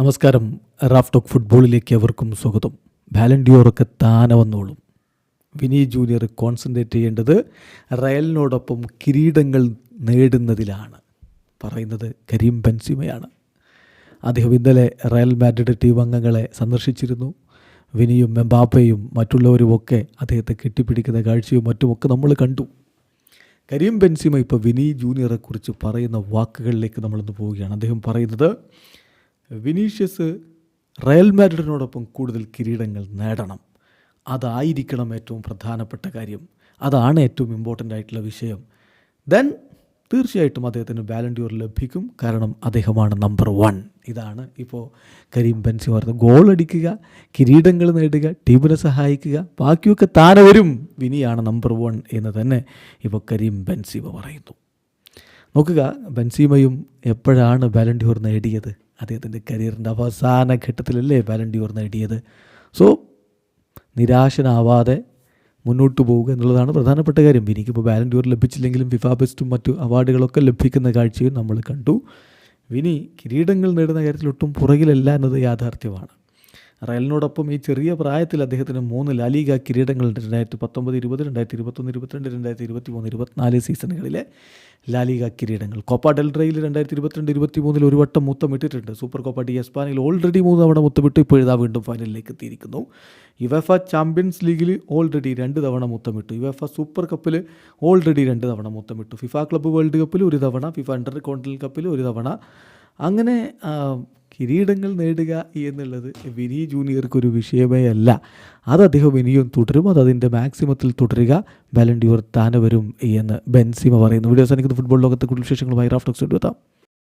നമസ്കാരം. Raf talk ഫുട്ബോളിലേക്ക് അവർക്കും സ്വാഗതം. ബാലൻഡിയോറൊക്കെ താനെ വന്നോളും. വിനി ജൂനിയർ കോൺസെൻട്രേറ്റ് ചെയ്യേണ്ടത് റയലിനോടൊപ്പം കിരീടങ്ങൾ നേടുന്നതിലാണ്. പറയുന്നത് കരീം ബെൻസിമയാണ്. അദ്ദേഹം ഇന്നലെ റയൽ മാഡ്രിഡ് ടീം അംഗങ്ങളെ സന്ദർശിച്ചിരുന്നു. വിനിയും മെമ്പാപ്പയും മറ്റുള്ളവരുമൊക്കെ അദ്ദേഹത്തെ കെട്ടിപ്പിടിക്കുന്ന കാഴ്ചയും മറ്റുമൊക്കെ നമ്മൾ കണ്ടു. കരീം ബെൻസിമ ഇപ്പോൾ വിനി ജൂനിയറെക്കുറിച്ച് പറയുന്ന വാക്കുകളിലേക്ക് നമ്മളൊന്ന് പോവുകയാണ്. അദ്ദേഹം പറയുന്നത് വിനീഷ്യസ് റയൽ മാഡ്രിഡിനോടൊപ്പം കൂടുതൽ കിരീടങ്ങൾ നേടണം. അതായിരിക്കണം ഏറ്റവും പ്രധാനപ്പെട്ട കാര്യം. അതാണ് ഏറ്റവും ഇമ്പോർട്ടന്റ് ആയിട്ടുള്ള വിഷയം. ദെൻ തീർച്ചയായിട്ടും അദ്ദേഹത്തിന് ബാലൻഡ്യൂർ ലഭിക്കും. കാരണം അദ്ദേഹമാണ് നമ്പർ വൺ ഇതാണ് ഇപ്പോൾ കരീം ബെൻസി പറയുന്നത് ഗോൾ അടിക്കുക കിരീടങ്ങൾ നേടുക ടീമിനെ സഹായിക്കുക. ബാക്കിയൊക്കെ താനവരും. വിനിയാണ് നമ്പർ വൺ എന്ന് തന്നെ ഇപ്പോൾ കരീം ബെൻസിമ പറയുന്നു. നോക്കുക ബെൻസീമയും എപ്പോഴാണ് ബാലൻഡ്യൂർ നേടിയത്? അദ്ദേഹത്തിന്റെ കരിയറിന്റെ അവസാന ഘട്ടത്തിലല്ലേ ബാലൻഡ്യൂർ നേടിയത്? സോ നിരാശനാവാതെ മുന്നോട്ട് പോവുക എന്നുള്ളതാണ് പ്രധാനപ്പെട്ട കാര്യം. വിനിക്കിപ്പോൾ ബാലൻഡ്യൂർ ലഭിച്ചില്ലെങ്കിലും ഫിഫ ബെസ്റ്റും മറ്റു അവാർഡുകളൊക്കെ ലഭിക്കുന്ന കാഴ്ചയും നമ്മൾ കണ്ടു. വിനി കിരീടങ്ങൾ നേടുന്ന കാര്യത്തിൽ ഒട്ടും പുറകിലല്ല എന്നത് യാഥാർത്ഥ്യമാണ്. റയലിനോടൊപ്പം ഈ ചെറിയ പ്രായത്തിൽ അദ്ദേഹത്തിന് മൂന്ന് ലാലിക കിരീടങ്ങൾ രണ്ടായിരത്തി പത്തൊമ്പത് ഇരുപത് രണ്ടായിരത്തി ഇരുപത്തൊന്ന് ഇരുപത്തിരണ്ട് രണ്ടായിരത്തി ഇരുപത്തി മൂന്ന് ഇരുപത്തിനാല് സീസണുകളിലെ ലാലിക കിരീടങ്ങൾ. കോപ്പ ഡെൽറയിൽ രണ്ടായിരത്തി ഇരുപത്തിരണ്ട് ഇരുപത്തി മൂന്നിൽ ഒരു വട്ടം മുത്തം മുത്തമിട്ടിട്ടുണ്ട്. സൂപ്പർ കോപ്പ ഡി എസ്പാനിൽ ഓൾറെഡി മൂന്ന് തവണ മുത്തമിട്ട് ഇപ്പോൾ ഇതാ വീണ്ടും ഫൈനലിലേക്ക് എത്തിയിരിക്കുന്നു. യുവഫ ചാമ്പ്യൻസ് ലീഗിൽ ഓൾറെഡി രണ്ട് തവണ മുത്തമിട്ടു. യുവഫ സൂപ്പർ കപ്പിൽ ഓൾറെഡി രണ്ട് തവണ മുത്തമിട്ടു. ഫിഫ ക്ലബ്ബ് വേൾഡ് കപ്പിൽ ഒരു തവണ ഫിഫ അണ്ടർ കോണ്ടിനൽ കപ്പിൽ ഒരു തവണ. അങ്ങനെ കിരീടങ്ങൾ നേടുക എന്നുള്ളത് വിനി ജൂനിയർക്ക് ഒരു വിഷയമേ അല്ല. അത് അദ്ദേഹം ഇനിയും തുടരും. അത് അതിന്റെ മാക്സിമത്തിൽ തുടരുക. ബാലൻഡ്യൂർ താനെ വരും എന്ന് ബെൻസിമ പറയുന്നു. വീഡിയോസ് എനിക്ക് ഫുട്ബോൾ ലോകത്തെ കൂടുതൽ വിശേഷങ്ങളുമായി റാഫ്റ്റോക്സ് എത്താം.